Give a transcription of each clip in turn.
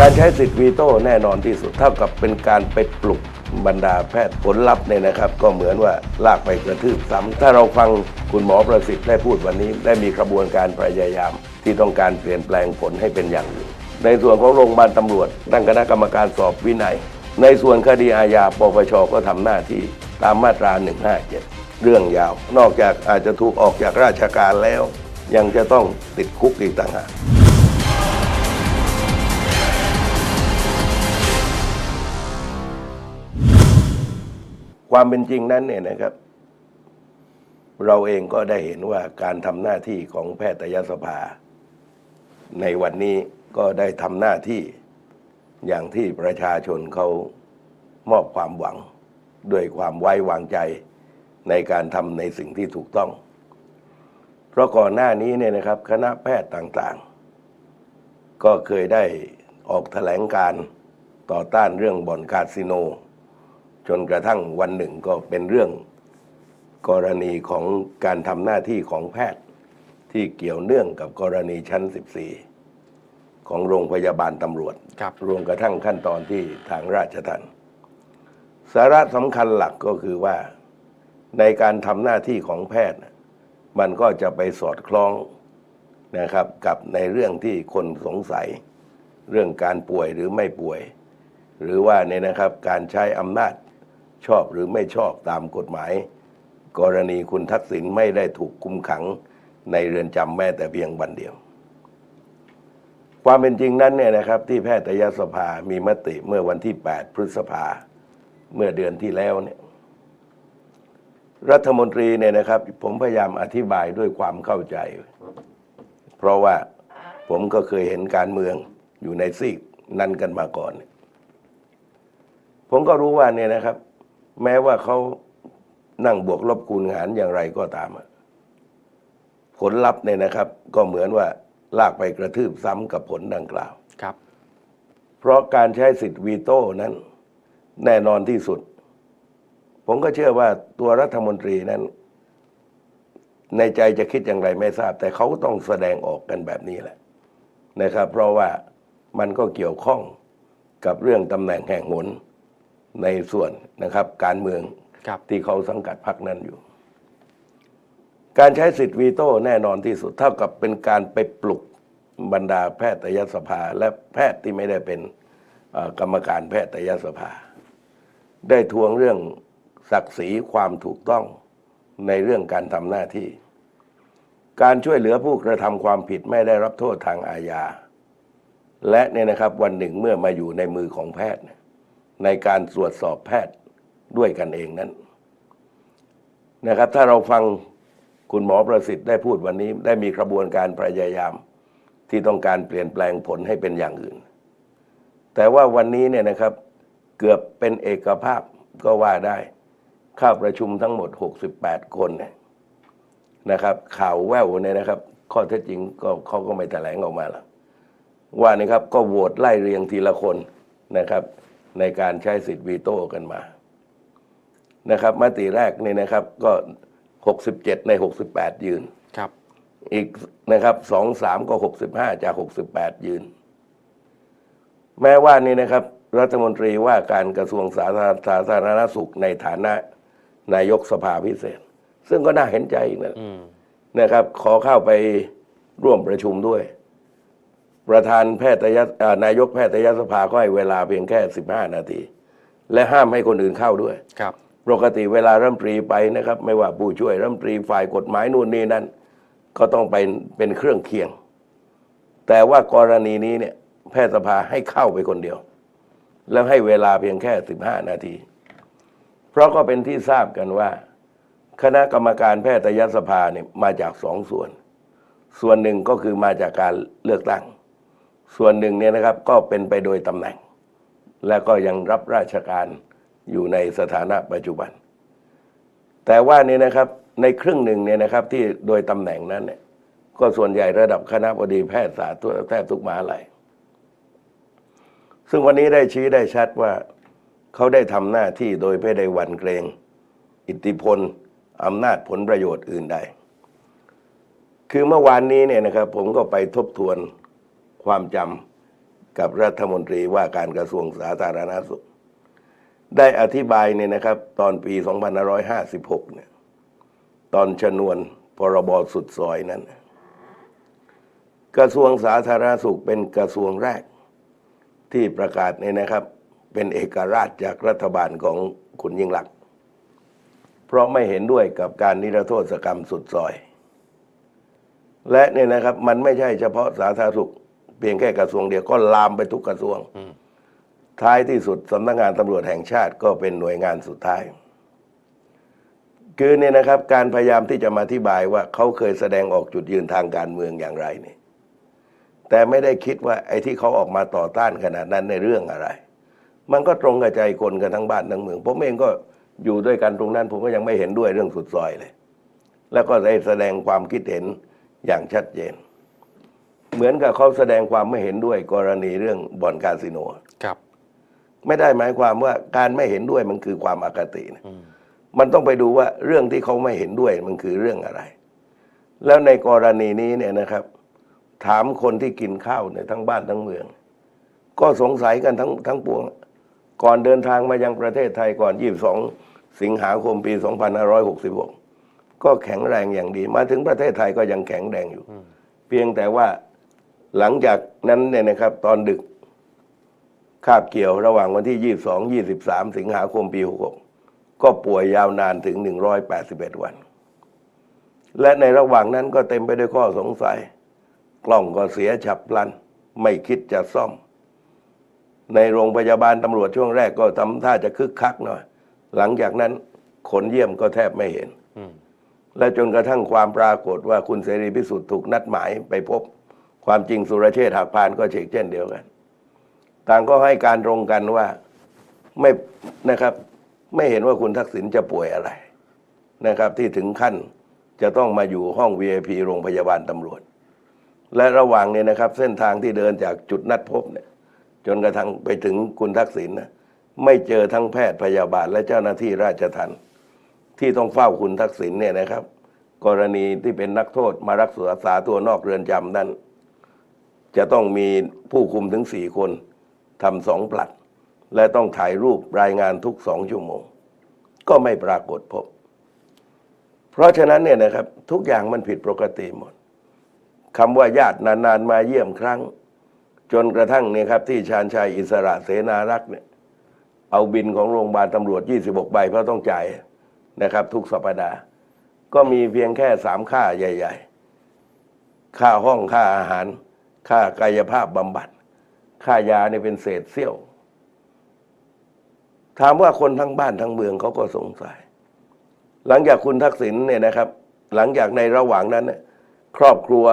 การใช้สิทธิ์วีโต้แน่นอนที่สุดเท่ากับเป็นการไปปลุกบรรดาแพทย์ผลลัพธ์เนี่ยนะครับ ก็เหมือนว่าลากไปกระทืบซ้ำถ้าเราฟังคุณหมอประสิทธิ์ได้พูดวันนี้ ได้มีกระบวนการพยายาม ที่ต้องการเปลี่ยนแปลงผลให้เป็นอย่างอื่นในส่วนของโรงพยาบาลตำรวจตั้งคณะกรรมการสอบวินัย ในส่วนคดีอาญาปปชก็ทำหน้าที่ตามมาตรา 157 เรื่องยาว นอกจากอาจจะถูกออกจากราชการแล้ว ยังจะต้องติดคุกอีกต่างหาก ความเป็นจริงนั้นเนี่ยนะครับ เราเองก็ได้เห็นว่าการทำหน้าที่ของแพทยสภา ในวันนี้ก็ได้ทำหน้าที่อย่างที่ประชาชนเขามอบความหวัง ด้วยความไว้วางใจในการทำในสิ่งที่ถูกต้อง เพราะก่อนหน้านี้เนี่ยนะครับ คณะแพทย์ต่างๆ ก็เคยได้ออกแถลงการต่อต้านเรื่องบ่อนคาสิโน จนกระทั่งวันหนึ่งก็เป็นเรื่องกรณีของการทำหน้าที่ของแพทย์ที่เกี่ยวเนื่องกับกรณีชั้น 14 ของโรงพยาบาลตำรวจครับรวมกระทั่งขั้นตอนที่ทางราชทัณฑ์สาระสำคัญหลักก็คือว่า ในการทำหน้าที่ของแพทย์น่ะมันก็จะไปสอดคล้องนะครับ กับในเรื่องที่คนสงสัย เรื่องการป่วยหรือไม่ป่วย หรือว่าเนี่ยนะครับการใช้อำนาจ ชอบหรือไม่ชอบตามกฎหมาย กรณีคุณทักษิณไม่ได้ถูกคุมขังในเรือนจำแม้แต่เพียงวันเดียว ความเป็นจริงนั้นเนี่ยนะครับ ที่แพทยสภามีมติเมื่อวันที่ 8 พฤษภาเมื่อเดือนที่แล้วเนี่ยรัฐมนตรีเนี่ยนะครับ ผมพยายามอธิบายด้วยความเข้าใจ เพราะว่าผมก็เคยเห็นการเมืองอยู่ในซีกนั้นกันมาก่อน ผมก็รู้ว่าเนี่ยนะครับ แม้ว่าเขานั่งบวกลบคูณหารอย่างไรก็ตามอะผลลัพธ์เนี่ยนะครับ ก็เหมือนว่าลากไปกระทืบซ้ำกับผลดังกล่าวครับ เพราะการใช้สิทธิ์วีโต้นั้น แน่นอนที่สุด ผมก็เชื่อว่าตัวรัฐมนตรีนั้น ในใจจะคิดอย่างไรไม่ทราบ แต่เขาต้องแสดงออกกันแบบนี้แหละนะครับ เพราะว่ามันก็เกี่ยวข้องกับเรื่องตำแหน่งแห่งหน ในส่วนนะครับการเมืองครับที่เขาสังกัดพรรคนั้นอยู่ การใช้สิทธิ์วีโต้แน่นอนที่สุดเท่ากับเป็นการไปปลุกบรรดาแพทยสภา และแพทย์ที่ไม่ได้เป็นเอ่อกรรมการแพทยสภา ได้ทวงเรื่องศักดิ์ศรีความถูกต้องในเรื่องการทำหน้าที่ การช่วยเหลือผู้กระทำความผิดไม่ได้รับโทษทางอาญาและเนี่ยนะครับวันหนึ่งเมื่อมาอยู่ในมือของแพทย์เนี่ย ในการตรวจสอบแพทย์ด้วยกันเองนั้นนะครับ ถ้าเราฟังคุณหมอประสิทธิ์ได้พูดวันนี้ ได้มีกระบวนการพยายาม ที่ต้องการเปลี่ยนแปลงผลให้เป็นอย่างอื่น แต่ว่าวันนี้เนี่ยนะครับเกือบเป็นเอกภาพก็ว่าได้เข้าประชุมทั้งหมด 68 คนเนี่ยนะครับ ข่าวแว่วเนี่ยนะครับ ข้อเท็จจริงก็เขาก็ไม่แถลงออกมาแล้วว่านี่ครับก็โหวตไล่เรียงทีละคนนะครับ ในการใช้สิทธิ์วีโต้กันมานะครับมติแรกนี่นะครับก็ 67 ใน 68 ยืนครับ อีกนะครับสองสามก็ 65 จาก 68 ยืน แม้ว่านี่นะครับ รัฐมนตรีว่าการกระทรวงสาธารณสาธารณสุขในฐานะนายกสภาพิเศษ ซึ่งก็น่าเห็นใจอีกนะอืมนะครับ ขอเข้าไปร่วมประชุมด้วย ประธานแพทยอ่านายกแพทยสภาก็ให้เวลาเพียงแค่ 15 นาที และห้ามให้คนอื่นเข้าด้วยครับปกติเวลารัฐมนตรีไปนะครับ ไม่ว่าผู้ช่วยรัฐมนตรีฝ่ายกฎหมายนู่นนี่นั่นก็ต้องเป็นเป็นเครื่องเคียง แต่ว่ากรณีนี้เนี่ยแพทยสภาให้เข้าไปคนเดียว แล้วให้เวลาเพียงแค่ 15 นาที เพราะก็เป็นที่ทราบกันว่า คณะกรรมการแพทยสภาเนี่ยมาจากสองส่วน ส่วนหนึ่งก็คือมาจากการเลือกตั้ง ส่วนหนึ่งเนี่ยนะครับก็เป็นไปโดยตำแหน่ง และก็ยังรับราชการอยู่ในสถานะปัจจุบัน แต่ว่านี่นะครับในครึ่งหนึ่งเนี่ยนะครับที่โดยตำแหน่งนั้นเนี่ยก็ส่วนใหญ่ระดับคณะบดีแพทยศาสตร์ทั่วแทบทุกมหาลัยซึ่งวันนี้ได้ชี้ได้ชัดว่าเขาได้ทำหน้าที่โดยไม่ได้หวั่นเกรง อิทธิพลอำนาจผลประโยชน์อื่นใด คือเมื่อวานนี้เนี่ยนะครับ ผมก็ไปทบทวน ความจำกับรัฐมนตรีว่าการกระทรวงสาธารณสุข ได้อธิบายเนี่ยนะครับ ตอนปี 2556 เนี่ย ตอนชนวนพรบสุดซอยนั้น กระทรวงสาธารณสุขเป็นกระทรวงแรกที่ประกาศเนี่ยนะครับ เป็นเอกราชจากรัฐบาลของคุณยิ่งลักษณ์เพราะไม่เห็นด้วยกับการนิรโทษกรรมสุดซอย และเนี่ยนะครับมันไม่ใช่เฉพาะสาธารณสุข พียงแค่กระทรวงเดียวก็ลามไปทุกกระทรวง ท้ายที่สุดสำนักงานตำรวจแห่งชาติก็เป็นหน่วยงานสุดท้าย คือเนี่ยนะครับ การพยายามที่จะมาอธิบายว่าเขาเคยแสดงออกจุดยืนทางการเมืองอย่างไรเนี่ยแต่ไม่ได้คิดว่าไอ้ที่เขาออกมาต่อต้านขนาดนั้นในเรื่องอะไร มันก็ตรงกับใจคนกันทั้งบ้านทั้งเมือง ผมเองก็อยู่ด้วยกันตรงนั้น ผมก็ยังไม่เห็นด้วยเรื่องสุดซอยเลย แล้วก็ได้แสดงความคิดเห็นอย่างชัดเจน เหมือนกับเขาแสดงความไม่เห็นด้วยกรณีเรื่องบ่อนคาสิโนครับ ไม่ได้หมายความว่าการไม่เห็นด้วยมันคือความอคตินะมันต้องไปดูว่าเรื่องที่เขาไม่เห็นด้วยมันคือเรื่องอะไร แล้วในกรณีนี้เนี่ยนะครับ ถามคนที่กินข้าวเนี่ยทั้งบ้านทั้งเมือง ก็สงสัยกันทั้งทั้งปวง ก่อนเดินทางมายังประเทศไทยก่อน 22 สิงหาคมปี 2566 ก็แข็งแรงอย่างดี มาถึงประเทศไทยก็ยังแข็งแรงอยู่ เพียงแต่ว่า หลังจากนั้นเนี่ยนะครับ ตอนดึกคาบเกี่ยวระหว่างวันที่ 22 23 สิงหาคมปี 66 ก็ป่วยยาวนานถึง 181 วัน และในระหว่างนั้นก็เต็มไปด้วยข้อสงสัย กล้องก็เสียฉับพลัน ไม่คิดจะซ่อม ในโรงพยาบาลตำรวจช่วงแรกก็ทำท่าจะคึกคักหน่อย หลังจากนั้นคนเยี่ยมก็แทบไม่เห็น และจนกระทั่งความปรากฏว่าคุณเสรีพิสุทธิ์ถูกนัดหมายไปพบ ความจริงสุรเชษฐ์หักพานก็เช่นเช่นเดียวกัน ต่างก็ให้การตรงกันว่าไม่นะครับ ไม่เห็นว่าคุณทักษิณจะป่วยอะไรนะครับ ที่ถึงขั้นจะต้องมาอยู่ห้อง VIP โรงพยาบาลตำรวจ และระหว่างเนี่ยนะครับ เส้นทางที่เดินจากจุดนัดพบเนี่ย จนกระทั่งไปถึงคุณทักษิณนะไม่เจอทั้งแพทย์พยาบาลและเจ้าหน้าที่ราชทัณฑ์ที่ต้องเฝ้าคุณทักษิณเนี่ยนะครับ กรณีที่เป็นนักโทษมารักษาตัว นอกเรือนจำนั้น จะต้องมีผู้คุมถึงสี่คนทำสองปลัด และต้องถ่ายรูปรายงานทุกสองชั่วโมง ก็ไม่ปรากฏพบ เพราะฉะนั้นเนี่ยนะครับทุกอย่างมันผิดปกติหมดคำว่าญาตินานๆมาเยี่ยมครั้ง จนกระทั่งเนี่ยครับที่ชาญชัยอิสระเสนารักษ์เนี่ยเอาบินของโรงพยาบาลตำรวจ 26 ใบเพราะต้องจ่ายนะครับ ทุกสัปดาห์ก็มีเพียงแค่สามค่าใหญ่ ๆ ค่าห้องค่าอาหาร ค่ากายภาพบำบัด ค่ายาเนี่ยเป็นเศษเสี้ยว ถามว่าคนทั้งบ้านทั้งเมืองเขาก็สงสัย หลังจากคุณทักษิณเนี่ยนะครับ หลังจากในระหว่างนั้นเนี่ยครอบครัว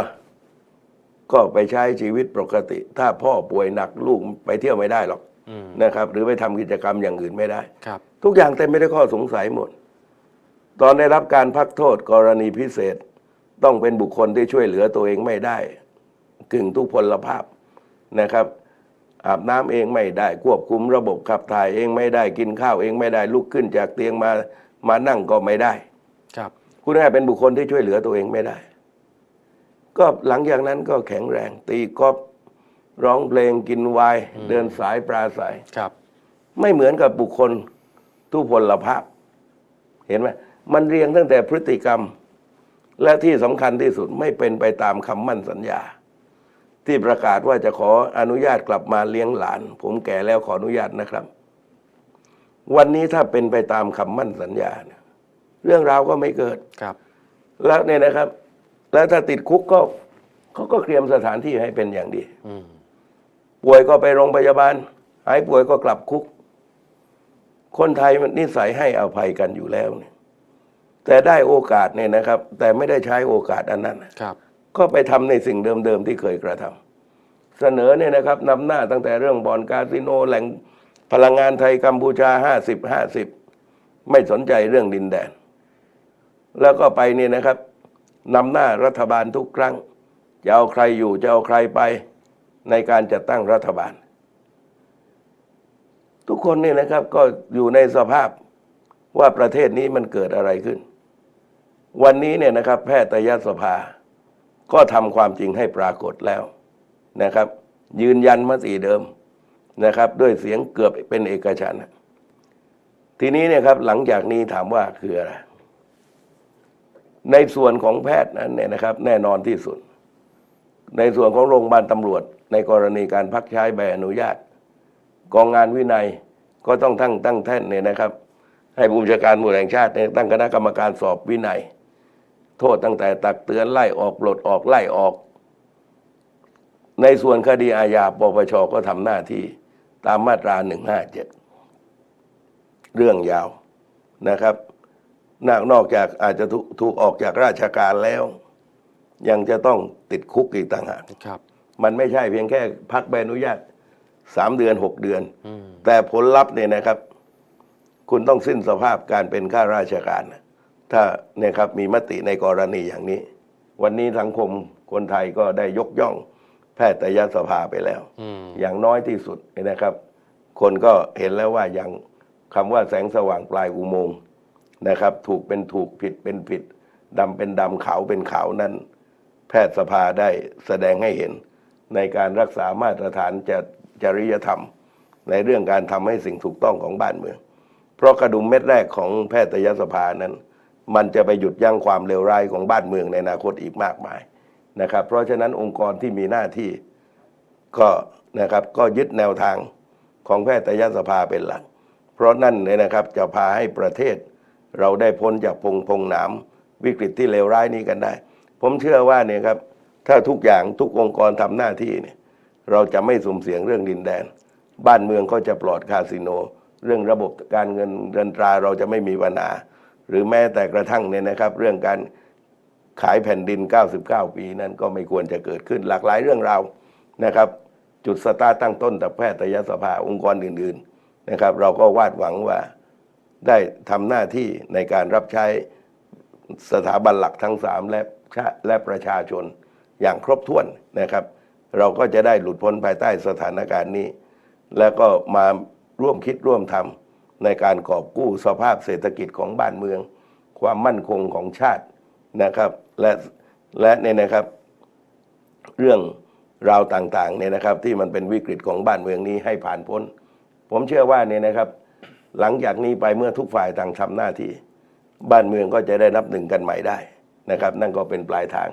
ก็ไปใช้ชีวิตปกติ ถ้าพ่อป่วยหนักลูกไปเที่ยวไม่ได้หรอกอืมนะครับ หรือไปทำกิจกรรมอย่างอื่นไม่ได้ครับทุกอย่างเต็มไปด้วยข้อสงสัยหมด ตอนได้รับการพักโทษกรณีพิเศษ ต้องเป็นบุคคลที่ช่วยเหลือตัวเองไม่ได้ กึ่งทุกพลภาพนะครับ อาบน้ำเองไม่ได้ควบคุมระบบขับถ่ายเองไม่ได้กินข้าวเองไม่ได้ลุกขึ้นจากเตียงมามานั่งก็ไม่ได้ ครับคุณแม่เป็นบุคคลที่ช่วยเหลือตัวเองไม่ได้ ก็หลังจากนั้นก็แข็งแรง ตีกอล์ฟร้องเพลงกินไวน์เดินสายปราศัยครับ ไม่เหมือนกับบุคคลทุพพลภาพ เห็นไหมมันเรียงตั้งแต่พฤติกรรม และที่สำคัญที่สุดไม่เป็นไปตามคำมั่นสัญญา ที่ประกาศว่าจะขออนุญาตกลับมาเลี้ยงหลาน ผมแก่แล้วขออนุญาตนะครับ วันนี้ถ้าเป็นไปตามคำมั่นสัญญาเนี่ยเรื่องราวก็ไม่เกิดครับ แล้วเนี่ยนะครับ แล้วถ้าติดคุกก็เขาก็เตรียมสถานที่ให้เป็นอย่างดีอืมป่วยก็ไปโรงพยาบาล หายป่วยก็กลับคุก คนไทยมันนิสัยให้อภัยกันอยู่แล้วเนี่ยแต่ได้โอกาสเนี่ยนะครับ แต่ไม่ได้ใช้โอกาสอันนั้นครับ ก็ไปทำในสิ่งเดิมๆที่เคยกระทำเสนอเนี่ยนะครับนำหน้าตั้งแต่เรื่องบอนคาสิโนแหล่งพลังงานไทยกัมพูชาห้าสิบห้าสิบไม่สนใจเรื่องดินแดน แล้วก็ไปเนี่ยนะครับนำหน้ารัฐบาลทุกครั้ง จะเอาใครอยู่จะเอาใครไปในการจัดตั้งรัฐบาล ทุกคนเนี่ยนะครับก็อยู่ในสภาพว่าประเทศนี้มันเกิดอะไรขึ้น วันนี้เนี่ยนะครับ แพทยสภา ก็ทำความจริงให้ปรากฏแล้วนะครับ ยืนยันมติเดิมนะครับ ด้วยเสียงเกือบเป็นเอกฉันท์ทีนี้เนี่ยครับหลังจากนี้ถามว่าคืออะไรในส่วนของแพทย์นั้นเนี่ยนะครับ แน่นอนที่สุด ในส่วนของโรงพยาบาลตำรวจ ในกรณีการพักใช้ใบอนุญาต กองงานวินัยก็ต้องตั้งตั้งแท่นเนี่ยนะครับ ให้ผู้บัญชาการตำรวจแห่งชาติตั้งคณะกรรมการสอบวินัย โทษตั้งแต่ตักเตือนไล่ออกปลดออกไล่ออก ในส่วนคดีอาญาปปชก็ทำหน้าที่ตามมาตรา 157 เรื่องยาวนะครับนอกนอกจากอาจจะถูกถูกออกจากราชการแล้ว ยังจะต้องติดคุกอีกต่างหากครับมันไม่ใช่เพียงแค่พักใบอนุญาตสามเดือนหกเดือนอืมแต่ผลลัพธ์เนี่ยนะครับ คุณต้องสิ้นสภาพการเป็นข้าราชการนะ ถ้าเนี่ยครับมีมติในกรณีอย่างนี้ วันนี้สังคมคนไทยก็ได้ยกย่องแพทยสภาไปแล้วอืมอย่างน้อยที่สุดเนี่ยนะครับ คนก็เห็นแล้วว่าอย่างคำว่าแสงสว่างปลายอุโมงค์นะครับ ถูกเป็นถูกผิดเป็นผิดดำเป็นดำขาวเป็นขาวนั้นแพทยสภาได้แสดงให้เห็น ในการรักษามาตรฐานจจริยธรรม ในเรื่องการทำให้สิ่งถูกต้องของบ้านเมือง เพราะกระดุมเม็ดแรกของแพทยสภานั้น มันจะไปหยุดยั้งความเลวร้ายของบ้านเมืองในอนาคตอีกมากมายนะครับ เพราะฉะนั้นองค์กรที่มีหน้าที่ก็นะครับก็ยึดแนวทางของแพทยสภาเป็นหลัก เพราะนั่นเนี่ยนะครับจะพาให้ประเทศ เราได้พ้นจากพงพงหนามวิกฤตที่เลวร้ายนี้กันได้ ผมเชื่อว่าเนี่ยครับถ้าทุกอย่างทุกองค์กรทำหน้าที่เนี่ยเราจะไม่สุ่มเสี่ยงเรื่องดินแดน บ้านเมืองก็จะปลอดคาสิโน เรื่องระบบการเงินเงินตราเราจะไม่มีปัญหา หรือแม้แต่กระทั่งเนี่ยนะครับ เรื่องการขายแผ่นดิน 99 ปีนั้นก็ไม่ควรจะเกิดขึ้นหลากหลายเรื่องราวนะครับ จุดสตาร์ตั้งต้นจากแพทยสภาองค์กรอื่น ๆนะครับ เราก็วาดหวังว่าได้ทำหน้าที่ในการรับใช้สถาบันหลักทั้งสามและและประชาชนอย่างครบถ้วนนะครับ เราก็จะได้หลุดพ้นภายใต้สถานการณ์นี้ แล้วก็มาร่วมคิดร่วมทำ ในการกอบกู้สภาพเศรษฐกิจของบ้านเมือง ความมั่นคงของชาตินะครับและและเนี่ยนะครับ เรื่องราวต่างๆเนี่ยนะครับ ที่มันเป็นวิกฤตของบ้านเมืองนี้ให้ผ่านพ้น ผมเชื่อว่าเนี่ยนะครับ หลังจากนี้ไปเมื่อทุกฝ่ายต่างทำหน้าที่ บ้านเมืองก็จะได้นับหนึ่งกันใหม่ได้นะครับ นั่นก็เป็นปลายทาง